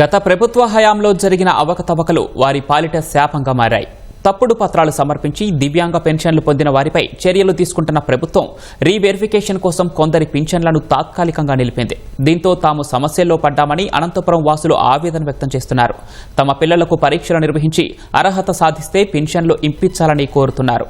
గత ప్రభుత్వ హయాంలో జరిగిన అవకతవకలు వారి పాలిట శాపంగా మారాయి. తప్పుడు పత్రాలు సమర్పించి దివ్యాంగ పెన్షన్లు పొందిన వారిపై చర్యలు తీసుకుంటున్న ప్రభుత్వం రీవెరిఫికేషన్ కోసం కొందరి పింఛన్లను తాత్కాలికంగా నిలిపింది. దీంతో తాము సమస్యల్లో పడ్డామని అనంతపురం వాసులు ఆవేదన వ్యక్తం చేస్తున్నారు. తమ పిల్లలకు పరీక్షలు నిర్వహించి అర్హత సాధిస్తే పింఛన్లు ఇంపించాలని కోరుతున్నారు.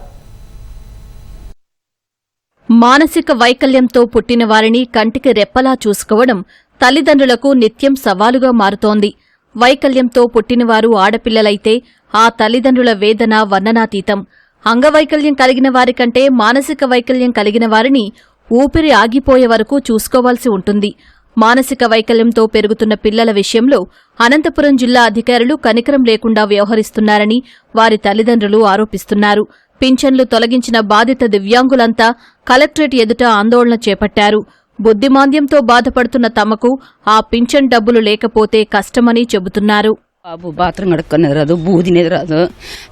మానసిక వైకల్యంతో పుట్టిన వారిని కంటికి రెప్పలా చూసుకోవడం తల్లిదండ్రులకు నిత్యం సవాలుగా మారుతోంది. వైకల్యంతో పుట్టినవారు ఆడపిల్లలైతే ఆ తల్లిదండ్రుల వేదన వర్ణనాతీతం. అంగవైకల్యం కలిగిన వారికంటే మానసిక వైకల్యం కలిగిన వారిని ఊపిరి ఆగిపోయే వరకు చూసుకోవాల్సి ఉంటుంది. మానసిక వైకల్యంతో పెరుగుతున్న పిల్లల విషయంలో అనంతపురం జిల్లా అధికారులు కనికరం లేకుండా వ్యవహరిస్తున్నారని వారి తల్లిదండ్రులు ఆరోపిస్తున్నారు. పింఛన్లు తొలగించిన బాధిత దివ్యాంగులంతా కలెక్టరేట్ ఎదుట ఆందోళన చేపట్టారు. బుద్ధిమాంద్యంతో బాధపడుతున్న తమకు ఆ పింఛన్ డబ్బులు లేకపోతే కష్టమని చెబుతున్నారు. బాబు బాత్రూమ్ కడుక్కునేది రాదు బూదినేది రాదు.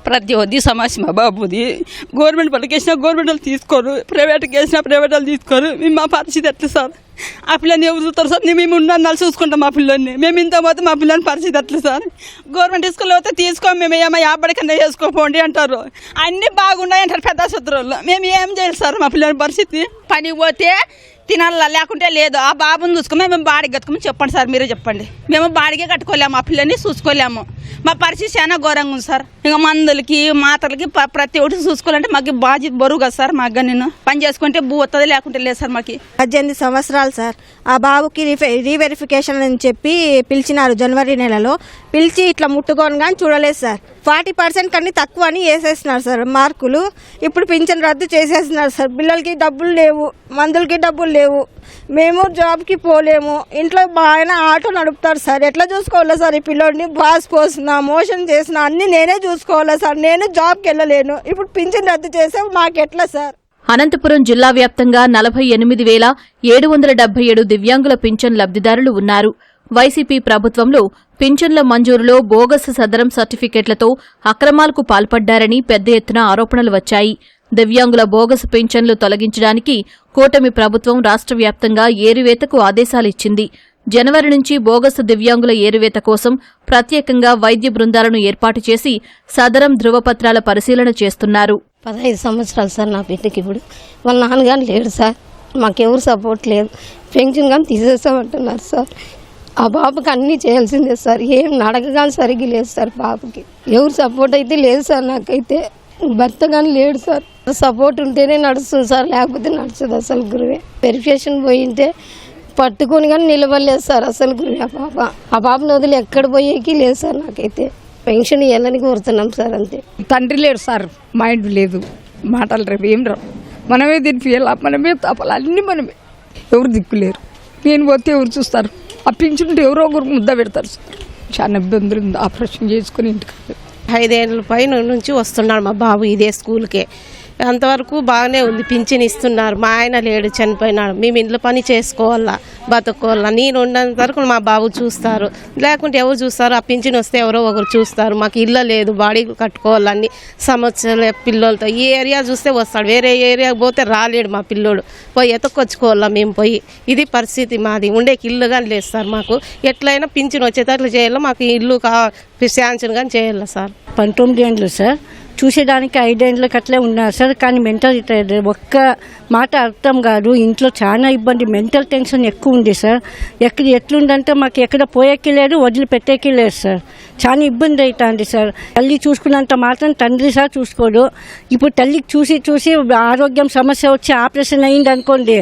ప్రతి ఒద్ది సమస్య మా బాబుది? గవర్నమెంట్ వాళ్ళకి వేసినా గవర్నమెంట్ వాళ్ళు తీసుకోరు. ప్రైవేట్కి వేసినా ప్రైవేట్ వాళ్ళు తీసుకోరు. మేము మా పరిస్థితి ఎట్లా సార్? ఆ పిల్లని ఎవరు చూస్తారు సార్? మేము ఉన్నాను చూసుకుంటాం మా పిల్లల్ని మేము ఇంత పోతే మా పిల్లని పరిస్థితి ఎట్లా సార్? గవర్నమెంట్ స్కూల్లో పోతే తీసుకో మేము ఏమో యాభడికన్నా వేసుకోపోండి అంటారు. అన్నీ బాగున్నాయి అంటారు పెద్ద ఆసుపత్రుల్లో మేము ఏం చేయాలి సార్ మా పిల్లని పరిస్థితి? పనికి పోతే తినాలా లేకుంటే లేదు. ఆ బాబుని చూసుకుని మేము బాడికి కట్టుకోమని చెప్పండి సార్ మీరే చెప్పండి. మేము బాడిగే కట్టుకోలేము ఆ పిల్లని చూసుకోలేము. మా పరిస్థితి చాలా ఘోరంగా ఉంది సార్. ఇంకా మందులకి మాత్రలకి ప్రతి ఒక్కటి చూసుకోవాలంటే మాకు బాధ్యత బరువు కదా సార్ మాకు నేను పని చేసుకుంటే భూ వస్తుంది లేకుంటే లేదు సార్ మాకు. పద్దెనిమిది సంవత్సరాలు సార్. ఆ బాబుకి రీఫె రీవెరిఫికేషన్ అని చెప్పి పిలిచినారు జనవరి నెలలో. పిలిచి ఇట్లా ముట్టుకోను కానీ చూడలేదు సార్. ఫార్టీ పర్సెంట్ కన్నా తక్కువ అని వేసేస్తున్నారు సార్ మార్కులు. ఇప్పుడు పింఛన్ రద్దు చేసేస్తున్నారు సార్. పిల్లలకి డబ్బులు లేవు మందులకి డబ్బులు లేవు. మేము జాబ్కి పోలేము. ఇంట్లో బాగా ఆటో నడుపుతారు సార్. ఎట్లా చూసుకోవాలా సార్ ఈ పిల్లోడిని? బాస్ పోసిన మోషన్ చేసిన అన్ని నేనే చూసుకోవాలా సార్. నేను జాబ్కి వెళ్ళలేను. ఇప్పుడు పింఛన్ రద్దు చేస్తే మాకెట్లా సార్? అనంతపురం జిల్లా వ్యాప్తంగా నలభై ఎనిమిది వేల ఏడు వందల డెబ్బై ఏడు దివ్యాంగుల పింఛన్ లబ్దిదారులు ఉన్నారు. వైసీపీ ప్రభుత్వంలో పింఛన్ల మంజూరులో బోగస్ సదరం సర్టిఫికెట్లతో అక్రమాలకు పాల్పడ్డారని పెద్ద ఎత్తున ఆరోపణలు వచ్చాయి. దివ్యాంగుల బోగస్ పింఛన్లు తొలగించడానికి కూటమి ప్రభుత్వం రాష్ట్ర వ్యాప్తంగా ఏరివేతకు ఆదేశాలిచ్చింది జనవరి నుంచి బోగస్ దివ్యాంగుల ఏరువేత కోసం ప్రత్యేకంగా వైద్య బృందాలను ఏర్పాటు చేసి సదరం ధృవపత్రాల పరిశీలన చేస్తున్నారు. పదహైదు సంవత్సరాలు సార్ నా బిడ్డకి ఇప్పుడు. వాళ్ళ నాన్నగారు లేడు సార్. మాకెవరు సపోర్ట్ లేదు. పెన్షన్ కానీ తీసేస్తామంటున్నారు సార్. ఆ బాబుకి అన్నీ చేయాల్సిందే సార్. ఏం నడకగా సరిగ్గా లేదు సార్ బాబుకి. ఎవరు సపోర్ట్ అయితే లేదు సార్ నాకైతే. భర్త కానీ లేడు సార్. సపోర్ట్ ఉంటేనే నడుస్తుంది సార్ లేకపోతే నడుస్తుంది అసలు గురువే. వెరిఫికేషన్ పోయింటే పట్టుకొని కానీ నిలబడలేదు సార్ అసలు గురువే ఆ పాప. ఆ పాపను వదిలి ఎక్కడ పోయేకి లేదు సార్ నాకైతే. పెన్షన్ ఇవ్వాలని కోరుతున్నాం సార్ అంతే. తండ్రి లేడు సార్ మైండ్ లేదు. మాటలు రేపు ఏం రావు. మనమే తినిపియాల మనమే తపాలి? అన్నీ మనమే. ఎవరు దిక్కులేరు నేను పోతే ఎవరు చూస్తారు? ఆ పింఛన్లు ఎవరో ఒకరు ముద్ద పెడతారు సార్. చాలా ఇబ్బందులు ఉంది. ఆపరేషన్ చేసుకుని ఇంటికి ఐదేళ్ళ పైన నుంచి వస్తున్నాడు మా బాబు ఇదే స్కూల్కే. అంతవరకు బాగానే ఉంది పింఛన్ ఇస్తున్నారు. మా ఆయన లేడు చనిపోయినాడు. మేము ఇంట్లో పని చేసుకోవాలా బతుకోవాలా. నేను ఉన్నంత వరకు మా బాబు చూస్తారు. లేకుంటే ఎవరు చూస్తారు? ఆ పింఛన్ వస్తే ఎవరో ఒకరు చూస్తారు. మాకు ఇల్లు లేదు బాడీ కట్టుకోవాలని సంవత్సరాల పిల్లలతో. ఈ ఏరియా చూస్తే వస్తాడు. వేరే ఏరియా పోతే రాలేడు మా పిల్లోడు. పోయి ఎతకొచ్చుకోవాలా మేము పోయి. ఇది పరిస్థితి మాది. ఉండేకి ఇల్లు కానీ లేదు సార్ మాకు. ఎట్లయినా పింఛన్ వచ్చేటట్లు చేయాలి. మాకు ఇల్లు కా శాంక్షన్ కానీ చేయాలి సార్? పంతొమ్మిది ఏండ్లు సార్. చూసేదానికి ఐదేండ్లకి అట్లే ఉన్నారు సార్. కానీ మెంటల్ ఒక్క మాట అర్థం కాదు. ఇంట్లో చాలా ఇబ్బంది. మెంటల్ టెన్షన్ ఎక్కువ ఉంది సార్. ఎక్కడ ఎట్లుందంటే మాకు ఎక్కడ పోయేకి లేదు వదిలిపెట్టేకి లేదు సార్. చాలా ఇబ్బంది అవుతుంది సార్. తల్లి చూసుకున్నంత మాత్రం తండ్రి సార్ చూసుకోడు. ఇప్పుడు తల్లికి చూసి చూసి ఆరోగ్యం సమస్య వచ్చి ఆపరేషన్ అయింది అనుకోండి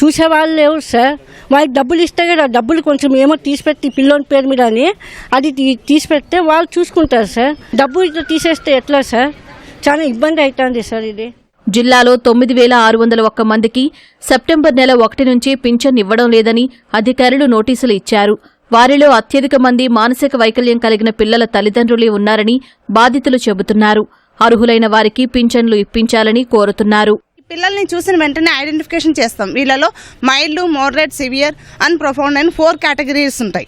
చూసేవాళ్ళు లేవు సార్. వాళ్ళకి డబ్బులు ఇస్తే కదా డబ్బులు కొంచెం ఏమో తీసిపెట్టి పిల్లోని పేరు మీద అని అది తీసిపెడితే వాళ్ళు చూసుకుంటారు సార్. డబ్బు ఇట్లా తీసేస్తే ఎట్లా సార్? చాలా ఇబ్బంది అవుతుంది సార్ ఇది. జిల్లాలో తొమ్మిది వేల ఆరు వందల ఒక్క మందికి సెప్టెంబర్ నెల ఒకటి నుంచి పింఛన్ ఇవ్వడం లేదని అధికారులు నోటీసులు ఇచ్చారు. వారిలో అత్యధిక మంది మానసిక వైకల్యం కలిగిన పిల్లల తల్లిదండ్రులే ఉన్నారని బాధితులు చెబుతున్నారు. అర్హులైన వారికి పింఛన్లు ఇప్పించాలని కోరుతున్నారు. పిల్లల్ని చూసిన వెంటనే ఐడెంటిఫికేషన్ చేస్తాం. వీళ్ళలో mild moderate severe and profound and four categories ఉంటాయి.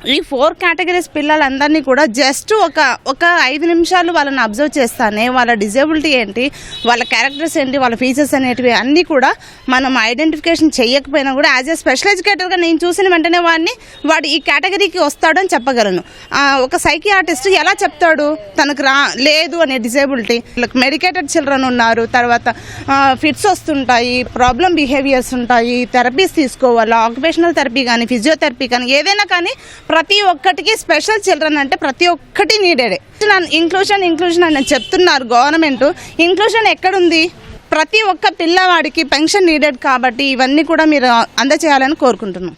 ఈ ఫోర్ కేటగిరీస్ పిల్లలందరినీ కూడా జస్ట్ ఒక ఒక ఐదు నిమిషాలు వాళ్ళని అబ్జర్వ్ చేస్తానే వాళ్ళ డిజేబిలిటీ ఏంటి వాళ్ళ క్యారెక్టర్స్ ఏంటి వాళ్ళ ఫీచర్స్ అనేటివి అన్నీ కూడా మనం ఐడెంటిఫికేషన్ చేయకపోయినా కూడా యాజ్ ఏ స్పెషల్ ఎడ్యుకేటర్గా నేను చూసిన వెంటనే వాడిని వాడు ఈ కేటగిరీకి వస్తాడు అని చెప్పగలను. ఒక సైకి ఆర్టిస్ట్ ఎలా చెప్తాడు తనకు రా లేదు అనే డిజేబిలిటీ మెడికేటెడ్ చిల్డ్రన్ ఉన్నారు తర్వాత ఫిట్స్ వస్తుంటాయి ప్రాబ్లం బిహేవియర్స్ ఉంటాయి థెరపీస్ తీసుకోవాలి ఆక్యుపేషనల్ థెరపీ కానీ ఫిజియోథెరపీ కానీ ఏదైనా కానీ ప్రతి ఒక్కటికి స్పెషల్ చిల్డ్రన్ అంటే ప్రతి ఒక్కటి నీడెడ్ ఇంక్లూషన్ ఇంక్లూషన్ అని చెప్తున్నారు గవర్నమెంట్. ఇంక్లూషన్ ఎక్కడుంది? ప్రతి ఒక్క పిల్లవాడికి పెన్షన్ నీడెడ్ కాబట్టి ఇవన్నీ కూడా మీరు అందజేయాలని కోరుకుంటున్నాం.